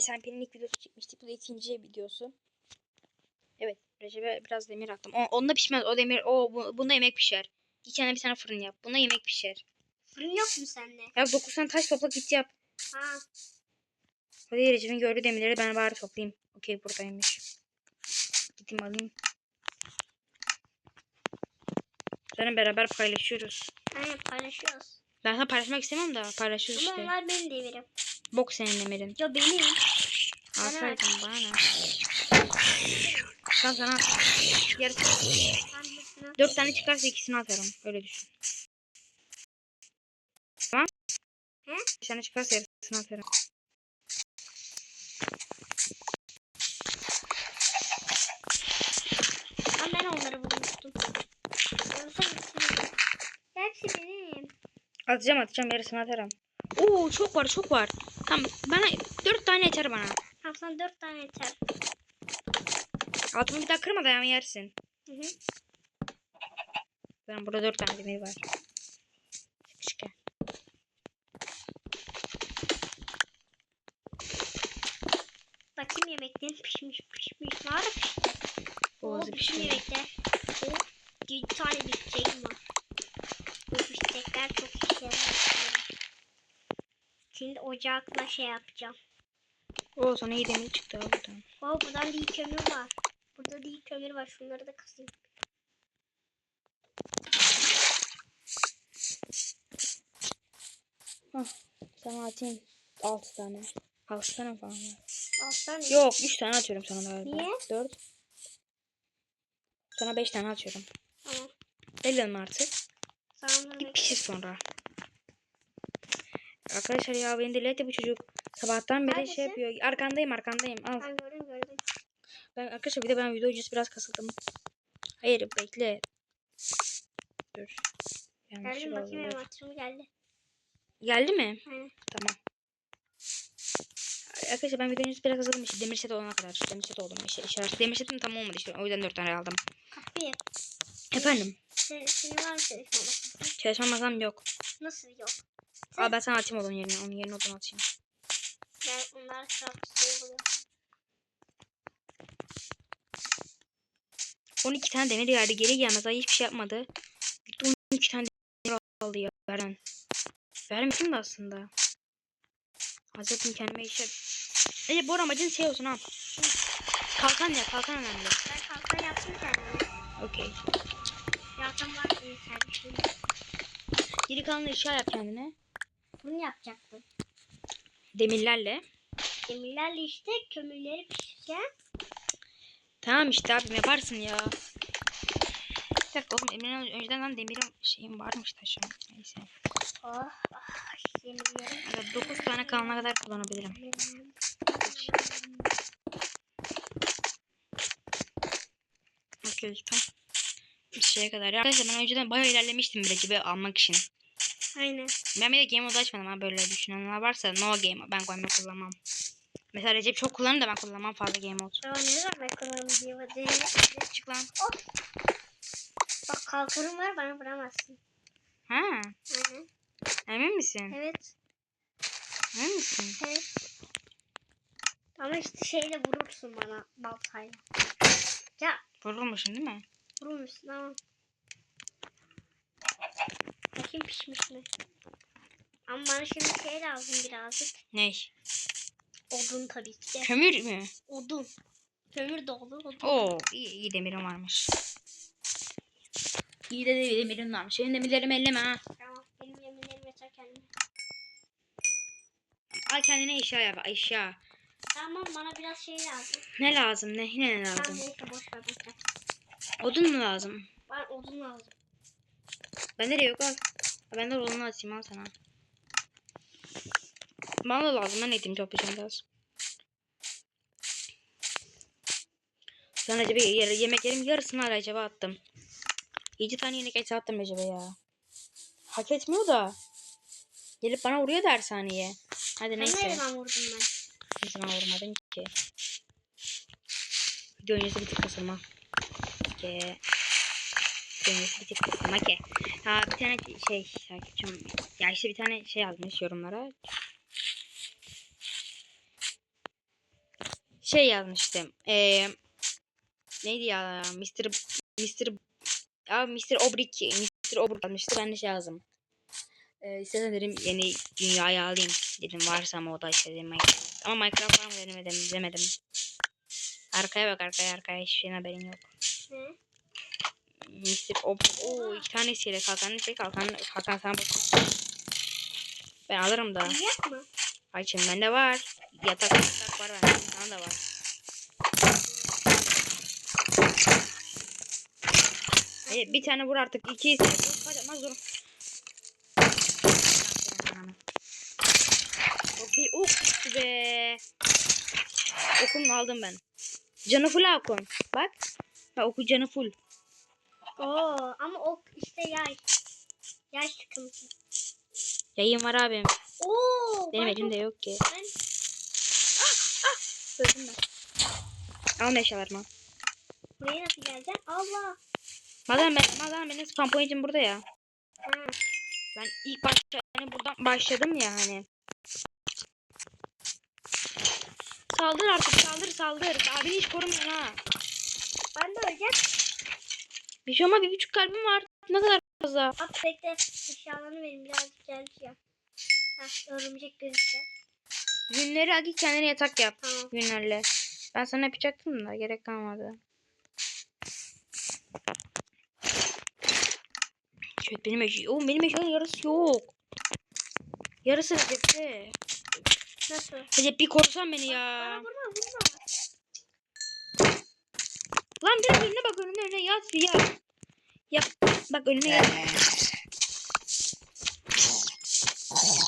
SMP'nin ilk videosu çekmiştik. Bu da ikinci videosu. Evet. Recep'e biraz demir attım. O, onda pişmez. O demir. O bu, bunda yemek pişer. Bir tane bir tane fırın yap. Bunda yemek pişer. Fırın yok mu sende? Ya 9 tane taş topla git yap. Ha. Hadi Recep'in gördüğü demirleri ben bari toplayayım. Okey buradaymış. Gideyim alayım. Zaten beraber paylaşıyoruz. Aynen paylaşıyoruz. Ben sana paylaşmak istemem de paylaşıyoruz Ama işte. onlar benim demirim. Bok senin demirin. Ya benim. Alsaydın bana? Sen sana Dört tane çıkarsa ikisini atarım. Öyle düşün. Tamam. Bir tane çıkarsa yarısını atarım. Ama ben onları bulmuştum. Hepsi benim. Atacağım atacağım yarısını atarım. Oo çok var çok var. Tamam bana dört tane yeter bana. Tamam sana dört tane yeter. Altımı bir daha kırma dayanı yersin. Hı hı. Ben burada dört tane demir var. Bakayım yemeklerin pişmiş pişmiş. Pişti? Boğazı pişiyor. yemekler. Bir tane bifteğim var. Bu biftekler çok işe yarar. Şimdi ocakla şey yapacağım. Oo sana iyi demir çıktı al buradan. Oo buradan değil kömür var. Burada değil kömür var. Şunları da kısayım. Sana atayım. Altı tane. Altı tane falan var. Alsana. Yok üç tane atıyorum sana galiba. Niye? Dört. Sana beş tane atıyorum. Tamam. Belli mi artık? Sana Git pişir sonra. Arkadaşlar ya beni deli etti bu çocuk. Sabahtan beri Neredesin? şey yapıyor. Arkandayım arkandayım. Al. Ben gördüm gördüm. Ben, arkadaşlar bir de ben video öncesi biraz kasıldım. Hayır bekle. Dur. Yanlış Geldim bakayım benim hatırım geldi. Geldi mi? Hı. Tamam. Arkadaşlar ben video öncesi biraz kasıldım işte. Demir set olana kadar. Demir set oldum. İşte işaret. Demir setim tam olmadı işte. O yüzden dört tane aldım. Kapıyı. Efendim. Senin, senin var mı çalışma masası? Çalışma masam yok. Nasıl yok? Al ben sana atayım onun yerine. Onun yerine odun atayım. Ben onlar craft şey buluyor. 12 tane demir geldi. Geri gelmez. Ay hiçbir şey yapmadı. Gitti 12 tane demir aldı ya. Veren. Vermesin de aslında. Hazretim kendime işe. Ece bu amacın şey olsun ha. Kalkan ya. Kalkan önemli. Ben kalkan yaptım kendime. Okey. Yaptım var. Geri kalan eşya yap kendine. Bunu yapacaktım. Demirlerle. Demirlerle işte kömürleri pişireceğim. Tamam işte abim yaparsın ya. Bir dakika oğlum Emre'nin önceden lan demirin şeyim varmış taşım. Neyse. Oh, oh. Evet 9 tane kalana kadar kullanabilirim. Okey tamam. Bir şeye kadar. Arkadaşlar ben önceden bayağı ilerlemiştim Recep'i almak için. Aynen. Ben bir de game mode açmadım ha böyle düşünenler varsa no game ben game kullanmam. Mesela Recep çok kullanır da ben kullanmam fazla game mode. Tamam ne zaman kullanım diye hadi. Çık lan. Bak kalkanım var bana vuramazsın. Ha, Hı hı. emin misin? Evet. Emin misin? Evet. Ama işte şeyle vurursun bana baltayla. Ya Vurulmuşsun değil mi? vurmuşsun ama. Bakayım pişmiş mi? Ama bana şimdi şey lazım birazcık. Ney? Odun tabii ki de. Kömür mü? Odun. Kömür dolu odun. Oo iyi, iyi demirim varmış. İyi de demirim varmış. Benim demirlerimi elleme ha. Tamam. Benim yeminlerim yeter kendime. Al kendine eşya yap eşya. Tamam bana biraz şey lazım. Ne lazım ne ne, ne Tamam lazım? neyse boş ver boş ver. Odun mu lazım? Bana odun lazım. Bende de yok al. Ben de odunu atayım al sana. Bana da lazım ben etim toplayacağım biraz. Sen Recep'e yere- yemeklerin yarısını Recep'e attım. 7 tane yemek eti attım Recep'e ya. Hak etmiyor da. Gelip bana vuruyor dershaneye. Hadi Sen neyse. ne zaman vurdun ben? Ne zaman vurmadın ki? Video öncesi bir tık kasılma. Ki. Öncesi bir. Ha bir tane şey takipçim. Ya işte bir tane şey yazmış yorumlara. şey yazmıştım. Ee, neydi ya? Mr. Mr. Ya Mr. Obrik, Mr. Obrik yazmıştı. Ben de şey yazdım. Ee, istersen dedim yeni dünyayı alayım. Dedim varsa ama o da işte dedim Minecraft. Ama Minecraft mı denemedim, izlemedim. Arkaya bak arkaya arkaya hiçbir şeyin haberin yok. Ne? Mr. Obrik. Oo iki tane iskelet kalkan şey kalkan kalkan sana bakın. Ben alırım da. Uyuyak mı? Şimdi bende var. Yatak yatak var bende. Sana da var. Hayır, bir tane vur artık. İki. Hadi ama zor. Okey. Ok düştü be. Okumu aldım ben. Canı full ha okun. Bak. Ha, oku canı full. Oo ama o işte yay. Yay sıkıntı. Yayın var abim. Oo. Benim elimde yok ki. Ben Öldüm ben. Alma eşyalarımı. buraya nasıl geleceğim? Allah. Madem ben, madem benim spam point'im burada ya. Ha. Ben ilk başta hani buradan başladım ya hani. Saldır artık saldır saldır. Abini hiç korumuyorsun ha. Ben de öleceğim. Şey ama bir buçuk kalbim var. Ne kadar fazla. At bekle. Eşyalarını verin birazcık geleceğim. Heh örümcek gözükse. Günleri Agi kendine yatak yap. Tamam. Günlerle. Ben sana yapacaktım da gerek kalmadı. Şöyle benim eşya. Oğlum benim eşyanın yarısı yok. Yarısı Recep'te. Nasıl? Recep bir korusan beni Bana ya. vurma vurma. Lan biraz önüne bak önüne önüne yat yat. Yap. Bak önüne yat.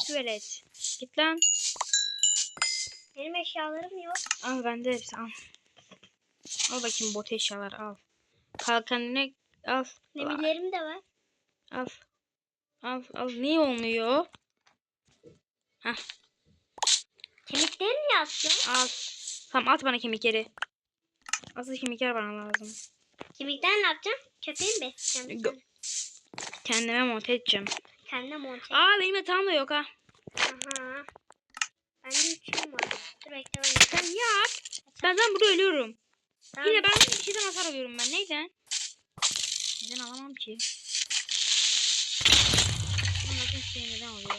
Tuvalet. Git lan. Benim eşyalarım yok. Al bende hepsi al. Al bakayım bot eşyalar al. Kalkanını al. Demirlerim de var. Al. Al al. Niye olmuyor? Kemiklerini mi yaptın? Al. Tamam at bana kemikleri. Asıl kemikler bana lazım. Kemikten ne yapacağım? Köpeği mi besleyeceğim? Kendime monte edeceğim. Kendine monte. Aa benim yatağım da yok ha. Aha. Bende üçüm var. Dur bekle ben Sen yap. Ben zaten burada ölüyorum. Tamam. Yine ben bir şeyden hasar alıyorum ben. Neyden? Neden alamam ki? Anladığım şey neden oluyor?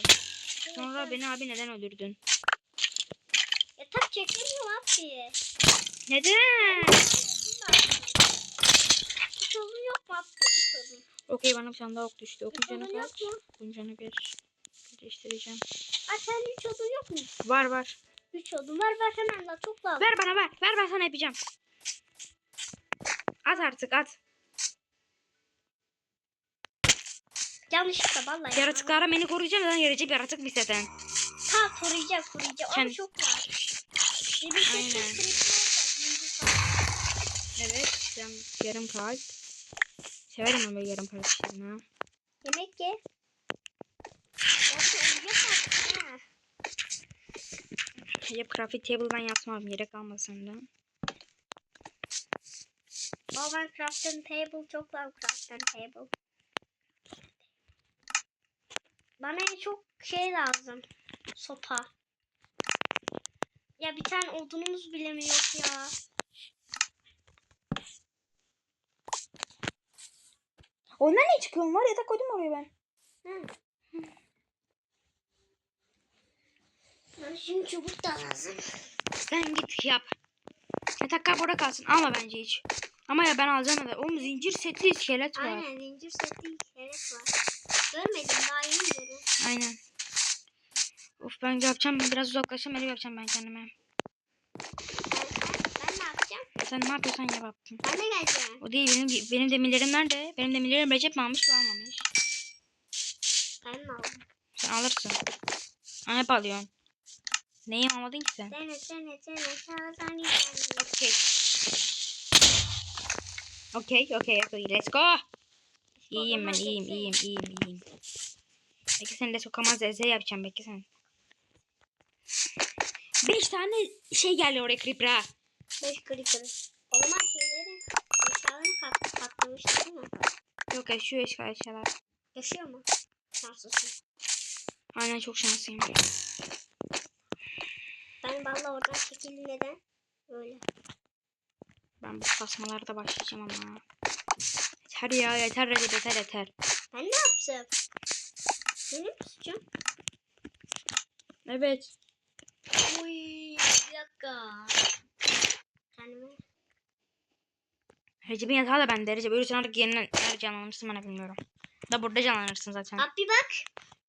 Sonra beni abi neden öldürdün? Yatak çekemiyorum abi. Neden? Odun yok mu odun. Okey bana bir tane daha ok düştü. Hiç Okun canı odun yok kaç? mu? Okun canı bir. Değiştireceğim. Ay sen hiç odun yok mu? Var var. Üç odun var ver hemen la çok lazım. Ver bana ver. Ver ben sana yapacağım. At artık at. Yanlışlıkla vallahi. Yaratıklara beni koruyacağım. Lan yarayacak yaratık bir zaten. Ha koruyacak koruyacak. Ama çok var. Bir bir Aynen. tek tek creeper var. Birinci sağ. Ben yarım kalp. Severim ama böyle yarım kalp işlerini ha. Yemek ye. Hep crafting table ben yapmam. Yere kalmaz senden. Ama ben crafting table çok var crafting table. Bana en çok şey lazım. Sopa. Ya bir tane odunumuz bile mi yok ya? Ondan ne çıkıyor var? Yatak koydum oraya ben. Hı. Bana şimdi çubuk da lazım. Sen git yap. Yataklar burada kalsın. Alma bence hiç. Ama ya ben alacağım da. Oğlum zincir setli iskelet var. Aynen zincir seti iskelet var. Görmedim daha yeni görüyorum. Aynen. Of ben yapacağım. Biraz uzaklaşacağım. Ev yapacağım ben kendime. Sen ne yapıyorsan yap yaptın. Ben de geleceğim. O değil benim, benim demirlerim nerede? Benim demirlerim Recep mi almış mı almamış? Ben mi aldım? Sen alırsın. Ha, hep alıyorsun. Neyi almadın ki sen? Dene dene dene. Sağdan Okey. Okey okey okey. Let's go. İyiyim ben iyiyim iyiyim iyiyim iyiyim. Belki seni de sokamaz eze yapacağım belki sen. 5 tane şey geldi oraya creeper ha. 5 creeper. O zaman şeyleri eşyalarını kat, katlamıştı değil mi? Yok yaşıyor eşya eşyalar. Yaşıyor mu? Şanslısın. Aynen çok şanslıyım. Ben valla oradan çekildim neden? Öyle. Ben bu kasmalarda başlayacağım ama. Yeter ya yeter yeter yeter yeter. Ben ne yapacağım? Benim suçum. Evet. Uy bir dakika. Kendime. Recep'in yatağı da bende. Recep ölürsen artık yeniden nerede canlanırsın bana bilmiyorum. Da burada canlanırsın zaten. Abi bir bak.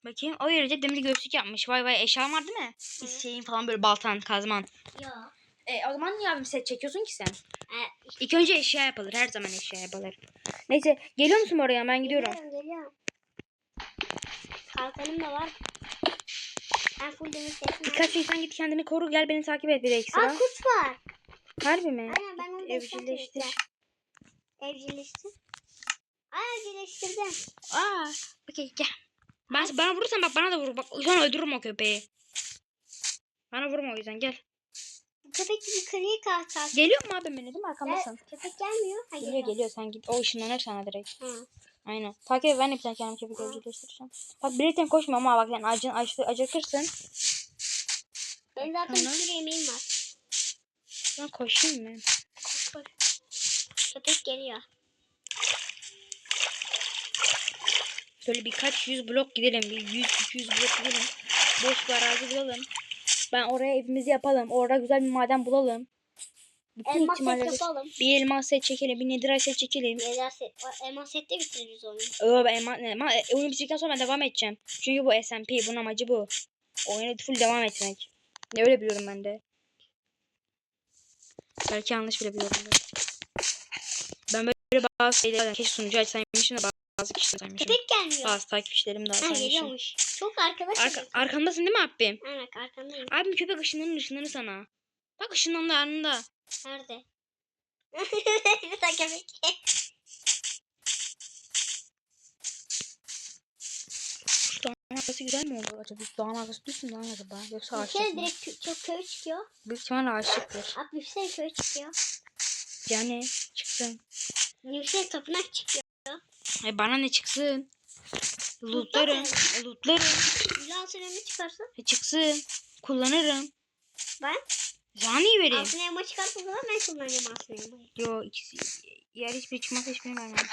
Bakayım. O Recep demir göğüslük yapmış. Vay vay eşyan var değil mi? Evet. Şeyin falan böyle baltan, kazman. Ya. E, o zaman niye abim set çekiyorsun ki sen? E, İlk önce eşya yapılır. Her zaman eşya yapılır. Neyse geliyor musun oraya? Ben gidiyorum. Geliyorum geliyorum. Kalkanım da var. Ben full demir. Birkaç insan git kendini koru. Gel beni takip et bir ekstra. Aa kurt var. Harbi mi? Aynen ben onu Evcilleştir. evcilleştir. Aa evcilleştirdim. Aa. Okey gel. Ben, bana vurursan bak bana da vur. Bak sonra öldürürüm o köpeği. Bana vurma o yüzden gel. Bu köpek yukarıya kalkar. Geliyor mu abim beni değil mi? Arkamdasın. Köpek gelmiyor. Ha, Geliyor geliyor sen git. O ışınlanır sana direkt. Hı. Aynen. Takip et ben tane kendimi köpek evcilleştireceğim. Bak birlikte koşma ama bak yani acın acı, acıkırsın. Benim zaten bir sürü yemeğim var. Ben koşayım mı? Koş koş. Köpek geliyor. Şöyle birkaç yüz blok gidelim. Bir yüz iki yüz blok gidelim. Boş bir arazi bulalım. Ben oraya evimizi yapalım. Orada güzel bir maden bulalım. Bütün Elmas set yapalım. Bir elmas set çekelim. Bir nedir set çekelim. Elmas set. Elmas sette bitiririz oyunu. Ee, ben elma, elma, e, oyunu bitirdikten sonra ben devam edeceğim. Çünkü bu SMP. Bunun amacı bu. Oyunu full devam etmek. Ne öyle biliyorum ben de. Belki yanlış bile biliyorum. Ben, böyle bazı şeyleri keşke sunucu açsaymışım da bazı kişiler saymışım. Köpek gelmiyor. Bazı takipçilerim de Ha saymışım. Çok arkadaş. Arka, Arka, arkamdasın değil mi abim? Aynen arkandayım. Abim köpek ışınlanır ışınlanır sana. Bak ışınlandı anında. Nerede? Bir dakika köpek. Arkası güzel mi oldu acaba? Dağın arkası mü lan acaba? Yoksa kere mı? direkt çok köy çıkıyor. Büyük ihtimalle ağaçlıktır. Abi bir şey köy çıkıyor. Yani çıksın. Bir şey tapınak çıkıyor. E bana ne çıksın? Lootlarım. E, lootlarım. Güzel altın elma çıkarsa E, çıksın. Kullanırım. ben Sana niye vereyim? altın elma çıkarsa o zaman ben kullanacağım altın elmayı. Yo ikisi yer hiçbiri çıkmazsa hiçbirini vermem.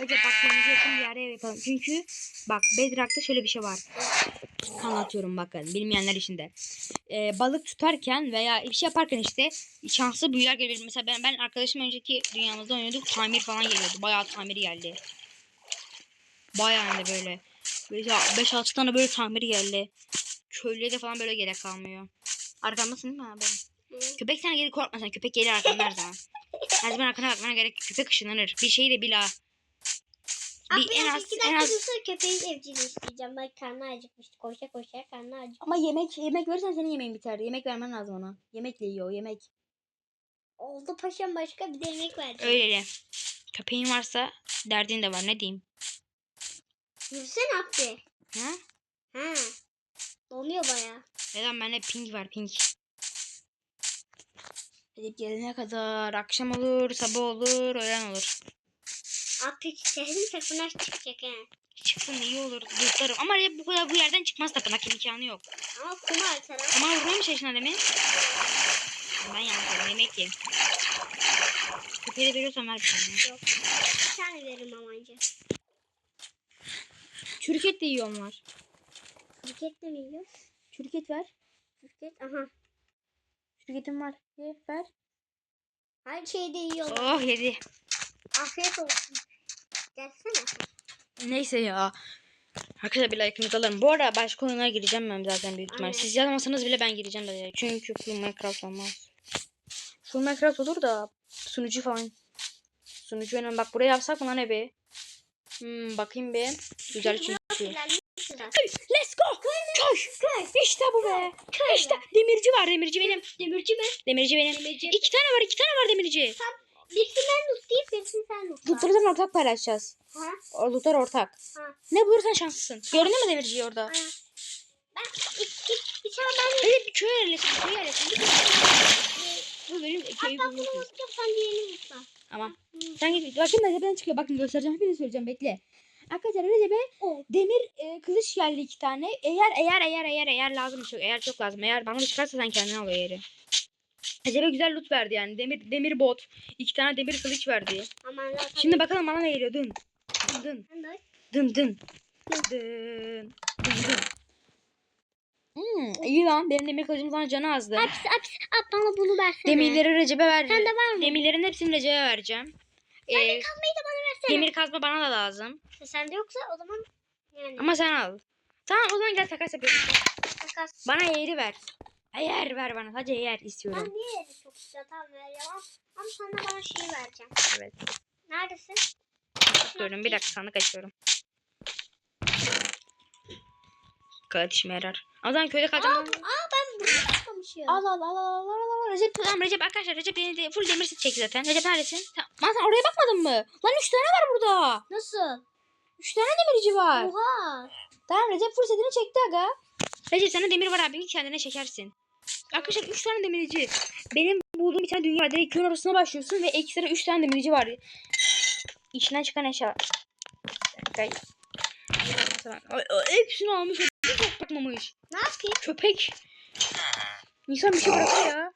Önce bak denize yakın bir yere yapalım. Çünkü bak Bedrock'ta şöyle bir şey var. Anlatıyorum bakın bilmeyenler için de. Ee, balık tutarken veya bir şey yaparken işte şanslı büyüler gelebilir. Mesela ben, ben arkadaşım önceki dünyamızda oynuyorduk. Tamir falan geliyordu. Bayağı tamiri geldi. Bayağı yani böyle. Böyle 5-6 tane böyle tamiri geldi. Köylüye de falan böyle gerek kalmıyor. Arkamdasın değil mi abi? Köpek sana geri korkma sen. Köpek gelir arkandan her zaman. Her zaman arkana bakmana gerek. Köpek ışınlanır. Bir şeyi de bil ha. Abi Bir en az en az dursa köpeği evcilleştireceğim. Ben karnı acıkmıştı. Koşa koşa karnı acıkmış. ama yemek yemek verirsen senin yemeğin biter. Yemek vermen lazım ona. Yemekle yiyor yemek. Oldu paşam başka bir de yemek vereceğim. Öyle. Köpeğin varsa derdin de var ne diyeyim. Yürüsene abi. Ha? Ha. Donuyor baya. Neden bende ping var ping. Gidip gelene kadar akşam olur, sabah olur, öğlen olur. Abi şehrin tapınak çıkacak he. Çıksın iyi olur, dürtarım. Ama bu kadar bu yerden çıkmaz tapınak imkanı yok. Ama kumar taraf. Ama vurmamış yaşına demin. Ben yanlış yemek ye. Köpeği de veriyorsan ver bir tane. Yok. Bir tane veririm ama önce. Çürüket de yiyor onlar. Buketle mi yiyor? Çürüket ver. Buket aha. Çürüketim var. Ver. Her şeyde yiyorlar. Oh yedi. Afiyet olsun. Gelsene. Neyse ya. Arkadaşlar bir like'ınızı alırım. Bu arada başka oyunlara gireceğim ben zaten büyük ihtimal. Aynen. Siz yazmasanız bile ben gireceğim de. Çünkü full Minecraft olmaz. Full Minecraft olur da sunucu falan. Sunucu önemli. Bak buraya yapsak mı lan evi? Hmm, bakayım bir. Güzel çünkü. Let's go. Koş. İşte bu be. İşte demirci var. Demirci benim. Demirci mi? Demirci benim. Demirci. İki tane var. iki tane var demirci. Birisini ben tutayım, birisini sen tut. Zaten ortak paylaşacağız. Ha? O lootlar ortak. Ha. Ne bulursan şanslısın. Gördün mü demirciyi orada? Ha. Ben iki, bir tane ben Hadi bir köy yerleşsin. Köy yerleşsin. Bu benim köyü Hatta bulmak bunu için. unutacağım sen diğerini unutma. Tamam. Sen git. Bakın Recep'ten çıkıyor. Bakın göstereceğim. Hepinize söyleyeceğim. Bekle. Arkadaşlar Recep'e O. demir e, kılıç geldi iki tane. Eğer eğer eğer eğer eğer lazım çok. Eğer çok lazım. Eğer bana çıkarsa sen kendine al o yeri. Recep'e güzel loot verdi yani. Demir demir bot. iki tane demir kılıç verdi. Aman. Şimdi bakalım bana ne geliyor. Dın. Dın dın. De- Dın dın. Dın dın. Hmm, iyi lan. Benim demir kılıcım sana canı azdı. Hapsi hapsi. At bana bunu versene. Demirleri Recep'e ver. Sende var mı? Demirlerin hepsini Recep'e vereceğim. Ee, Kazmayı da bana versene. demir kazma bana da lazım. Sende yoksa o zaman yani. Ama sen al. Tamam o zaman gel takas yapıyoruz. Takas. Bana eğri ver. Eğer ver bana. Sadece eğer Ben istiyorum. niye yeri çok güzel tamam vereceğim ama, ama sana bana şeyi vereceğim. Evet. Neredesin? Diyorum bir dakika sandık açıyorum. Kağıt işime yarar. O zaman köyde Aa, kalacağım. aa ben bunu yapmamışım. Al al al al al al. Recep tamam Recep arkadaşlar Recep beni de full demir çekti zaten. Recep neredesin? Tamam. Lan sen oraya bakmadın mı? Lan 3 tane var burada. Nasıl? 3 tane demirci var. Oha. Tamam Recep full setini çekti aga. Recep sana demir var abi kendine çekersin. Arkadaşlar 3 tane demirci. Benim bulduğum bir tane dünya var. Direkt köyün ortasına başlıyorsun ve ekstra 3 tane demirci var. İçinden çıkan eşya. Hepsini almış. Hiç çok bakmamış. Ne yapayım? Köpek. İnsan bir şey bırakıyor ya.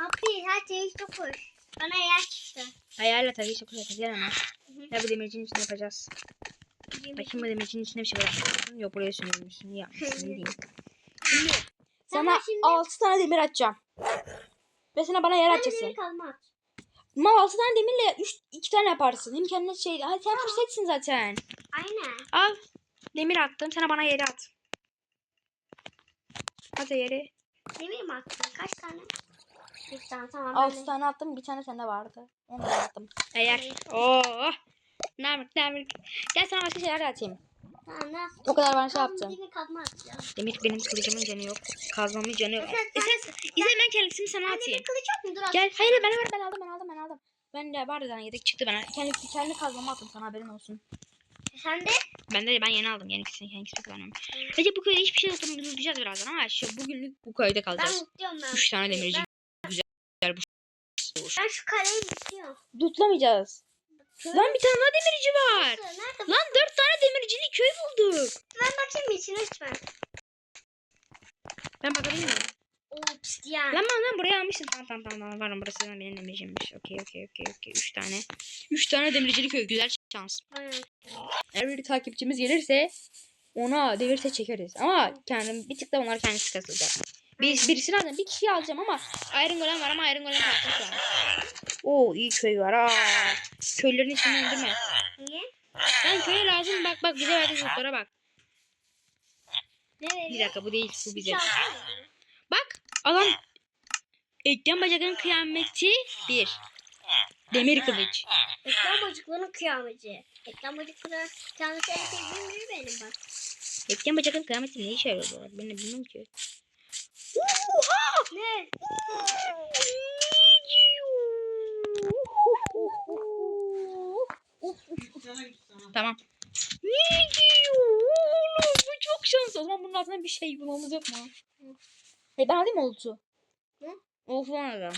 Abi her şey çok hoş. Bana yer çıktı. Hayal tabii çok güzel. Gel hı. Ya bu demircinin içine yapacağız. Bakayım bu demircinin içine bir şey bırakmışsın. Yok buraya sürüyormuşsun. Ya. Şimdi sana Tamam, şimdi- 6 tane demir atacağım. Ve sana bana yer Ben açacaksın. de kalma at. Ama 6 tane demirle 3 2 tane yaparsın. Hem kendine şey. Hadi sen setsin zaten. Aynen. Al. Demir attım. Sana bana yeri at. Hadi yeri. Ne bileyim attın? Kaç tane? Bir tane tamam. ben 6 de- tane attım. Bir tane sende vardı. Onu da attım. Eğer. Oo. Yapayım, ne yapayım? Gel sana başka şeyler de atayım. O kadar bana şey yaptın. Demir benim kılıcımın canı yok. Kazmamın canı yok. E sen, İzle ben kendisini sana atayım. kılıç yok mu? Dur Gel. Hayır ben var ben aldım ben aldım ben aldım. Ben de vardı zaten yedek çıktı bana. Kendi, kendi kazmamı attım sana haberin olsun. Sen de? Ben de ben yeni aldım. Yani ikisini kendi ikisini kullanıyorum. Recep bu köyde hiçbir şey tutmayacağız birazdan ama şu bugünlük bu köyde Ben kalacağız. mutluyum ben. 3 tane demirci. Ben, Güzel bu. ben şu kaleyi mutluyum. Tutlamayacağız. Lan bir tane daha demirci var. Nasıl? Nerede? Lan 4 tane demircili köy bulduk. Ben bakayım içine lütfen. Ben bakabilir miyim? Ops yani. Lan lan lan buraya almışsın. Tamam tamam tamam tamam. Varım burası da benim demircimmiş. Okey okey okey okey. 3 tane. 3 tane demircili köy. Güzel şans. Aynen. Eğer bir takipçimiz gelirse ona devirse çekeriz. Ama kendim bir tık da onlar kendisi kasılacak. Bir, alacağım. Bir kişiyi alacağım ama Iron Golem var ama Iron Golem kalktı şu an. Oo iyi köy var. Aa. Köylerin içini öldürme. Niye? Lan köye lazım. Bak bak bize verdiği çocuklara bak. Ne veriyor? Bir dakika bu değil. Bu bize. Bana. Bak alan Eklem bacakların kıyameti bir. Demir kılıç. Ekran bacaklarının kıyameti. Ekran bacaklarının kıyameti en sevdiğim biri benim bak. Eklem bacakların kıyameti ne işe yarıyor bu arada? Ben de bilmiyorum ki. Ne? Tamam. Ne diyor oğlum? Bu çok şans. O zaman bunun altında bir şey bulmamız yok mu? E ben alayım oltu? Hı? Oltu bana da.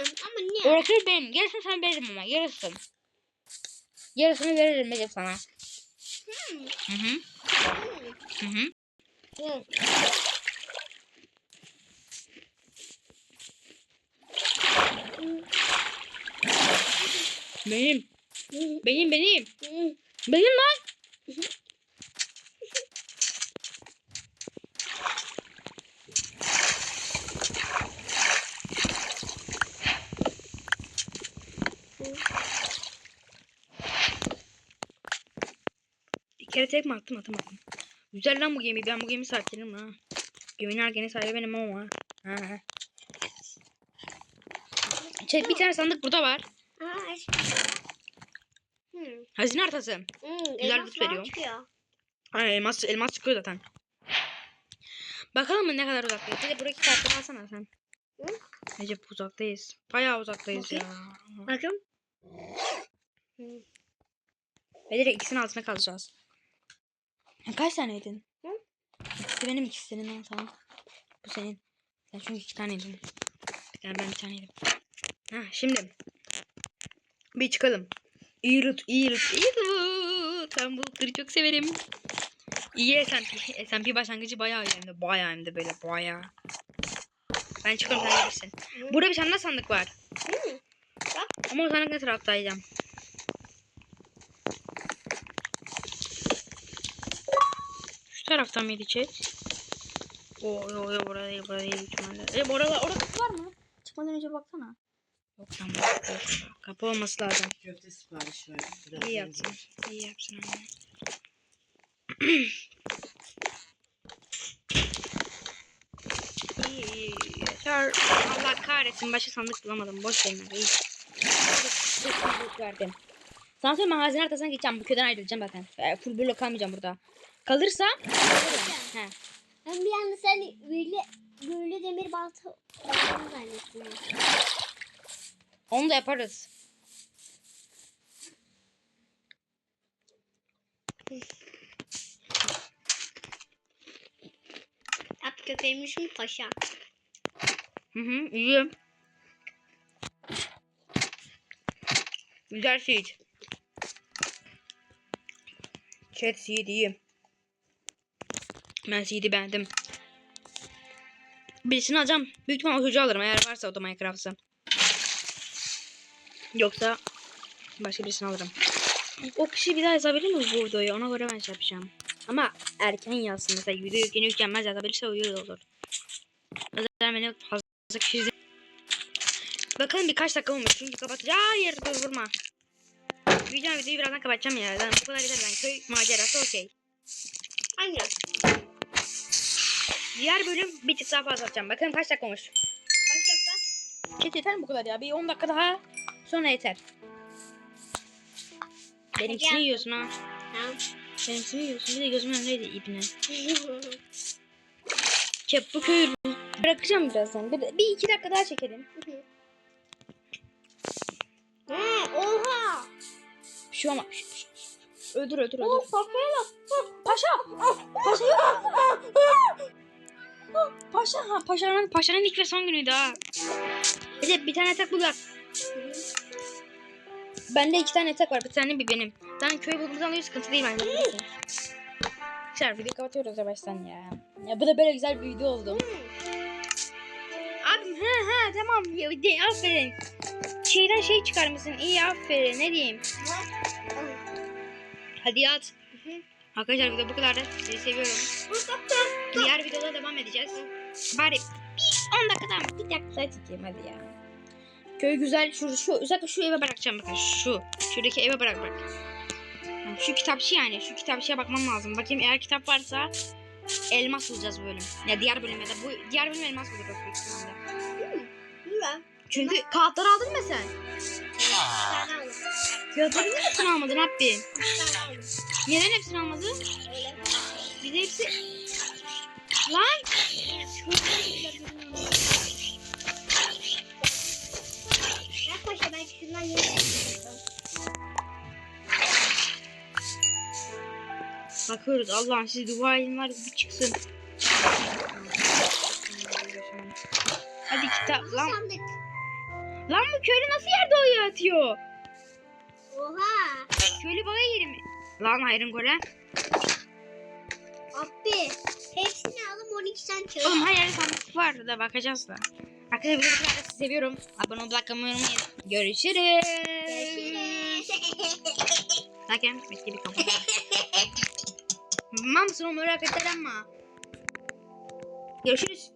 Ama niye? Orası benim. Yarısını sen veririm ama. Yarısını. Yarısını veririm Recep sana. Hmm. Hı hı. Hmm. Hı hı. Benim. Benim benim. Benim lan. Bir kere tek mi attım atamadım. Güzel lan bu gemi. Ben bu gemi sahiplenirim ha. Geminin ergeni sahibi benim ama. Ha. ha. Şey, bir tane sandık burada var. Eski. Hmm. Hazine haritası. Hmm. Güzel falan veriyor. çıkıyor. Ay, elmas, elmas çıkıyor zaten. Bakalım mı ne kadar uzaktayız. Hadi buradaki kartını alsana sen. Hı? Recep uzaktayız. Bayağı uzaktayız ya. Bakın. Hmm. Ve direkt ikisinin altına kalacağız. Kaç taneydin? Hı? İkisi benim ikisi senin lan tamam. Bu senin. Sen çünkü iki taneydin. Bir tane ben bir taneydim. Ha şimdi. Bir çıkalım. Loot, iyi loot. Ben bu lootları çok severim. İyi SMP. SMP başlangıcı bayağı iyi de bayağı hem de böyle bayağı. Ben çıkıyorum sen gelirsin. Burada bir tane sandık var. Hı. Ama o sandık ne taraftaydım? Şu taraftan mıydı chat? Oo yo yo burada değil burada değil. E orada orada var mı? Çıkmadan önce baksana. Yok tamam yok. Kapı olması lazım. Köfte sipariş verdim. Biraz İyi önce. yapsın. İyi yapsın anne. iyi iyi. Yeter. Allah kahretsin. Başka sandık bulamadım. Boş verin. İyi. Çok sandık verdim. Sana söyleyeyim magazin haritasına gideceğim. Bu köyden ayrılacağım zaten. E, full blok kalmayacağım burada. Kalırsa. He. Ben bir anda sen böyle böyle demir balta olduğunu zannettim. Onu da yaparız. At köpeğimmişim paşa. Hı hı. iyi. Güzel seed. Chat seed iyi. Ben seed'i beğendim. Birisini alacağım. Büyük ihtimal o çocuğu alırım eğer varsa o da Minecraft'sa. Yoksa başka birisini alırım. O kişi bir daha yazabilir mi bu videoyu? Ona göre ben şey yapacağım. Ama erken yazsın. Mesela video yükleni yüklenmez yazabilirse uyuyor olur. Özel beni fazla kişi Bakalım birkaç dakika olmuş. Çünkü kapatacağım. Hayır dur vurma. Videoyu, videoyu birazdan kapatacağım ya. Ben bu kadar yeter ben. Köy macerası okey. Aynen. Diğer bölüm bir tık daha fazla atacağım. Bakalım kaç dakika olmuş. Kaç dakika? Chat yeter mi bu kadar ya? Bir 10 dakika daha sonra yeter. Benimkisini Hadi yiyorsun ha. Tamam. Benimkisini yiyorsun. Bir de gözümün önündeydi ibne. Chat bu köyü bırakacağım birazdan. Bir, bir iki dakika daha çekelim. Ha, oha. Bir şey olmaz. Öldür öldür öldür. Oh, kafaya bak. Paşa! Paşa! Paşa ha paşanın paşanın ilk ve son günüydü ha. Bir de bir tane yatak bulak. Bende iki tane yatak var. Bir tane bir benim. Ben köy bulduğumuz alıyor sıkıntı değil bence. Güzel video kapatıyoruz yavaştan ya. Ya bu da böyle güzel bir video oldu. Abim he he tamam de, aferin. Şeyden şey çıkarmışsın iyi aferin ne diyeyim. Hadi yat. Arkadaşlar video bu kadar. Sizi seviyorum. Diğer videoda devam edeceğiz. Bari bir 10 dakika daha bir dakika daha çekeyim hadi ya. Köy güzel. Şu, şu, özellikle şu eve bırakacağım bakın. Şu. Şuradaki eve bırak. Yani şu kitapçı yani. Şu kitapçıya bakmam lazım. Bakayım eğer kitap varsa elmas bulacağız bu bölüm. Ya diğer bölüm ya da bu diğer bölüm elmas bulacağız büyük ihtimalle. Güzel. Çünkü kağıtları aldın mı sen? Aldım. Kağıtları niye hepsini almadın abi? Aldım. Neden hepsini almadın? Öyle. Bir de hepsi... Lan! Bak Bakıyoruz Allah'ım siz dua edin var bir çıksın. Hadi kitap lan. Sandık. Lan bu köylü nasıl yerde oyu atıyor? Oha. Köylü bana yeri mi? Lan hayrın gore. Abi. Hepsini aldım 12 tane çözdüm. Oğlum her yerde sandık var da bakacağız da. Arkadaşlar bu kadar sizi seviyorum. Abone olmayı, like atmayı unutmayın. Görüşürüz. Görüşürüz. Zaten bekle bir kapat. Mamsın o merak eder ama. Görüşürüz.